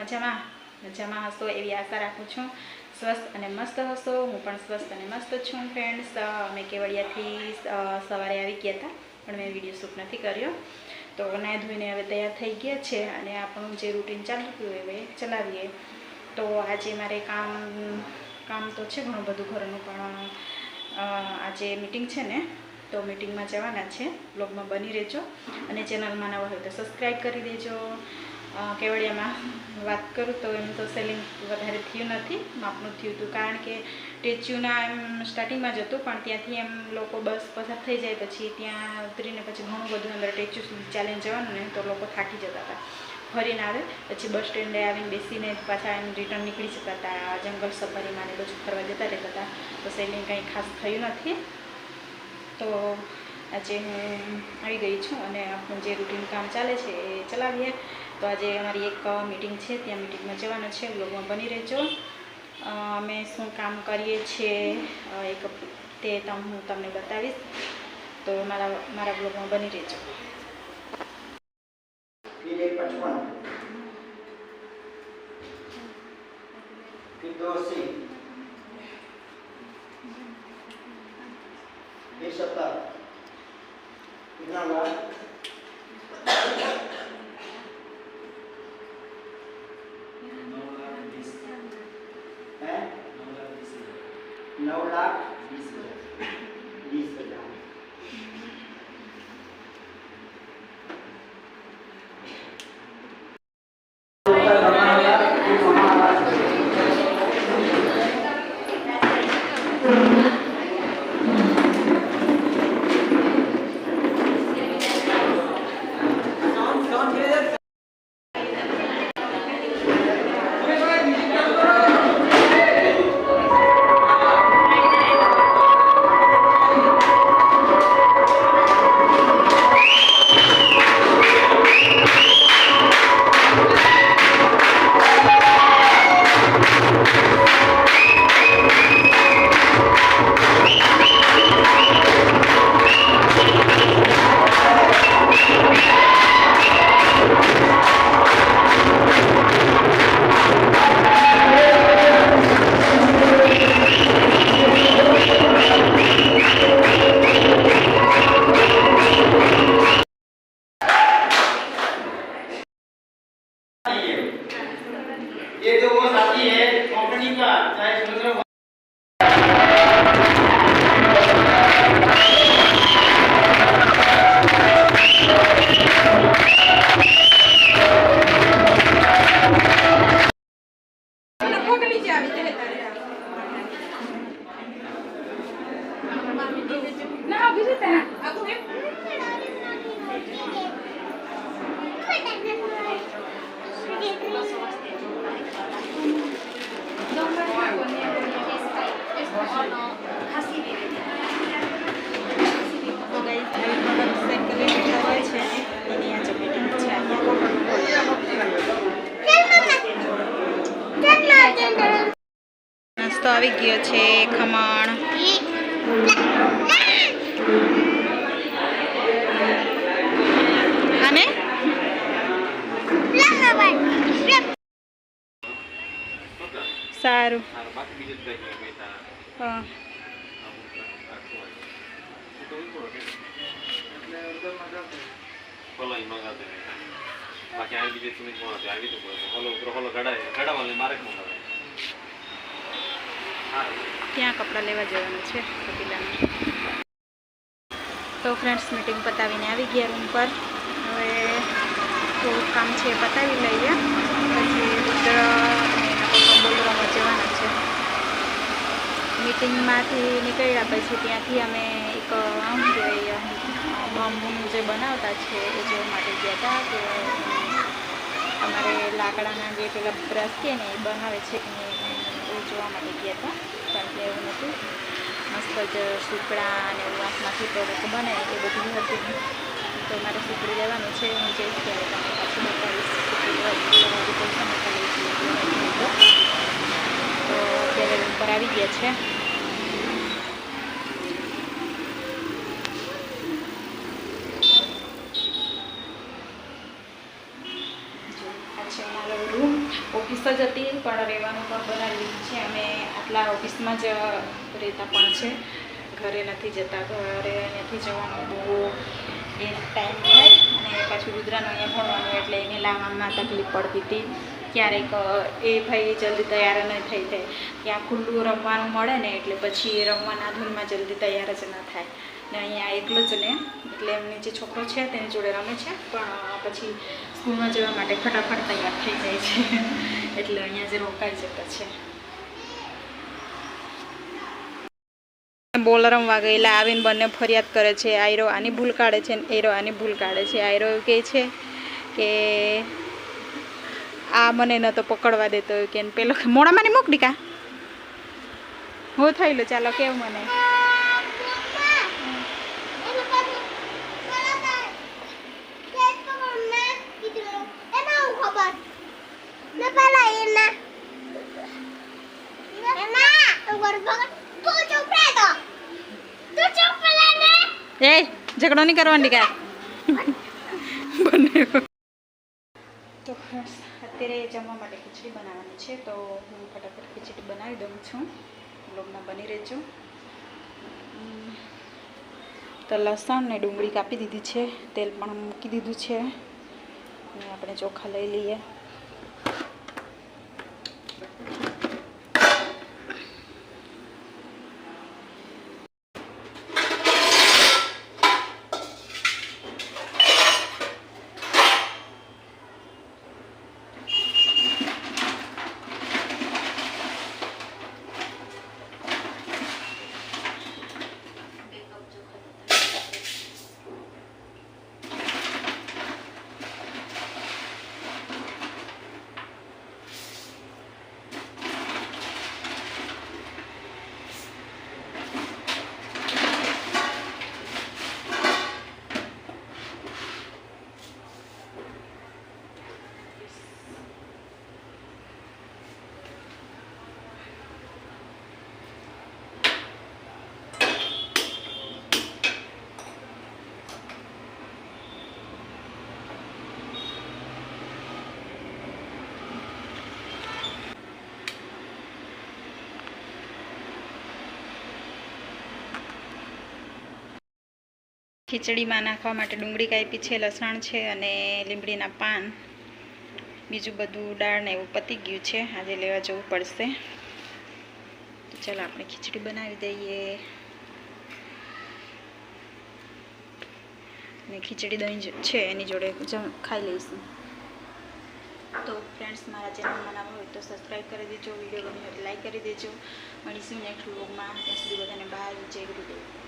મજામાં? મજામાં હશો એવી આશા રાખું છું. સ્વસ્થ અને મસ્ત હશો. હું પણ સ્વસ્થ અને મસ્ત છું ફ્રેન્ડ્સ અમે કેવડિયાથી સવારે આવી ગયા હતા, પણ મેં વીડિયો શૂટ નથી કર્યો. તો નાહી ધોઈને હવે તૈયાર થઈ ગયા છે અને આપણું જે રૂટીન ચાલતું હવે ચલાવીએ. તો આજે મારે કામ કામ તો છે ઘણું બધું ઘરનું, પણ આજે મિટિંગ છે ને, તો મિટિંગમાં જવાના છે. બ્લોગમાં બની રહેજો. અને ચેનલમાં નવા હોય તો સબસ્ક્રાઈબ કરી દેજો. કેવડિયામાં વાત કરું તો એમ તો સેલિંગ વધારે થયું નથી, માપનું થયું હતું. કારણ કે ટેચ્યુના એમ સ્ટાર્ટિંગમાં જ હતું, પણ ત્યાંથી એમ લોકો બસ પસાર થઈ જાય પછી ત્યાં ઉતરીને પછી ઘણું બધું અંદર ટેચ્યુ સુધી ચાલીને જવાનું ને તો લોકો થાકી જતા હતા. ફરીને આવે, પછી બસ સ્ટેન્ડે આવીને બેસીને પાછા એમ રિટર્ન નીકળી જતા હતા, જંગલ સફારીમાં ને બધું ફરવા જતા રહેતા હતા. તો સેલિંગ કંઈ ખાસ થયું નથી. તો આજે હું આવી ગઈ છું અને આપણું જે રૂટીન કામ ચાલે છે એ ચલાવીએ. તો આજે અમારી એક મિટિંગ છે ત્યાં મિટિંગમાં જવાનું છે બ્લોગમાં બની રહેજો અ, અમે શું કામ કરીએ છીએ અ, એક તે તમ હું તમને બતાવીશ તો મારા મારા બ્લોગમાં બની રહેજો फिर एक पचपन फिर दो अस्सी फिर सत्तर कितना हुआ આવી ગયો છે, ખમણ. સારું. હા. બાકી બીજે તમે કોણ આવી તો હલો, ઉપર હલો ગડાય ગડાવાલે મારે કોણ ત્યાં કપડાં લેવા જવાનું છે કપિલાને. તો ફ્રેન્ડ્સ મિટિંગ પતાવીને આવી ગયા રૂમ પર. હવે થોડુંક કામ છે પતાવી લઈએ. પછી પપ્પા બોલવામાં જવાના છે. મિટિંગમાંથી નીકળ્યા પછી ત્યાંથી અમે એક, આમ કહેવાય બાંબુનું જે બનાવતા છે એ જોવા માટે ગયા હતા કે અમારે લાકડાના જે પેલા બ્રશ કે ને એ બનાવે છે. કે નહીં એ જોવા માટે ગયા હતા. કારણ કે એવું નહોતું. મસ્ત જ સુકડા અને એવું વાંસમાંથી પ્રોડક્ટ બને એ બધું હતું તો મારે સુકડી લેવાનું છે. હું જઈશ ત્યારે તમને પાછું બતાવીશ. જઈએ તો અત્યારે ઉપર આવી ગયા છે જો, આ છે અમારો રૂમ જ હતી પણ રહેવાનું પણ બનાવી લીધું છે. અમે આટલા ઓફિસમાં જ રહેતા પણ છે. ઘરે નથી જતા, ઘરે નથી જવાનું. બહુ એ ટાઈમ થાય અને પાછું રુદ્રાનું અહીંયા ભણવાનું એટલે એને લાવવામાં તકલીફ પડતી હતી. ક્યારેક, એ ભાઈ જલ્દી તૈયાર નહીં થઈ થાય ત્યાં ખુલ્લું રમવાનું મળે ને એટલે પછી એ રમવાના ધૂનમાં જલ્દી તૈયાર જ ના થાય. ને અહીંયા એકલો જ ને એટલે એમને જે છોકરો છે તેની જોડે રમે છે. પણ પછી સ્કૂલમાં જવા માટે ફટાફટ તૈયાર થઈ જાય છે. એટલે અહીંયા જે રોકાઈ જતા છે. બોલરમ ગયેલા, આવીને બંને ફરિયાદ કરે છે. આયરો આની ભૂલ કાઢે છે ને એરો આની ભૂલ કાઢે છે. આયરો કહે છે કે, આ મને ન તો પકડવા દેતો. કે પેલો મોડામાં ને મોકલી કા હું થયેલું? ચાલો, કેવું મને? એ ઝઘડો નહીં કરવાની કા બને. તો અત્યારે જમવા માટે ખીચડી બનાવવાની છે તો હું ફટાફટ ખીચડી બનાવી દઉં છું. બ્લોગમાં બની રહેજો. તો લસણ ને ડુંગળી કાપી દીધી છે તેલ પણ મૂકી દીધું છે. અને આપણે ચોખા લઈ લઈએ. ખીચડીમાં નાખવા માટે ડુંગળી કાપી છે, લસણ છે અને લીમડીના પાન. બીજું બધું દાળ ને એવું પતી ગયું છે, આજે લેવા જવું પડશે. તો ચાલો આપણે ખીચડી બનાવી દઈએ. અને ખીચડી દહીં છે, એની જોડે ખાઈ લઈશું. તો ફ્રેન્ડ્સ મારા ચેનલમાં નવા હોય તો સબસ્ક્રાઈબ કરી દેજો, વીડિયો ગમ્યો લાઈક કરી દેજો. મળીશું નેક્સ્ટ વ્લોગમાં ત્યાં સુધી બધાને બહાર જય ગુરુદેવ.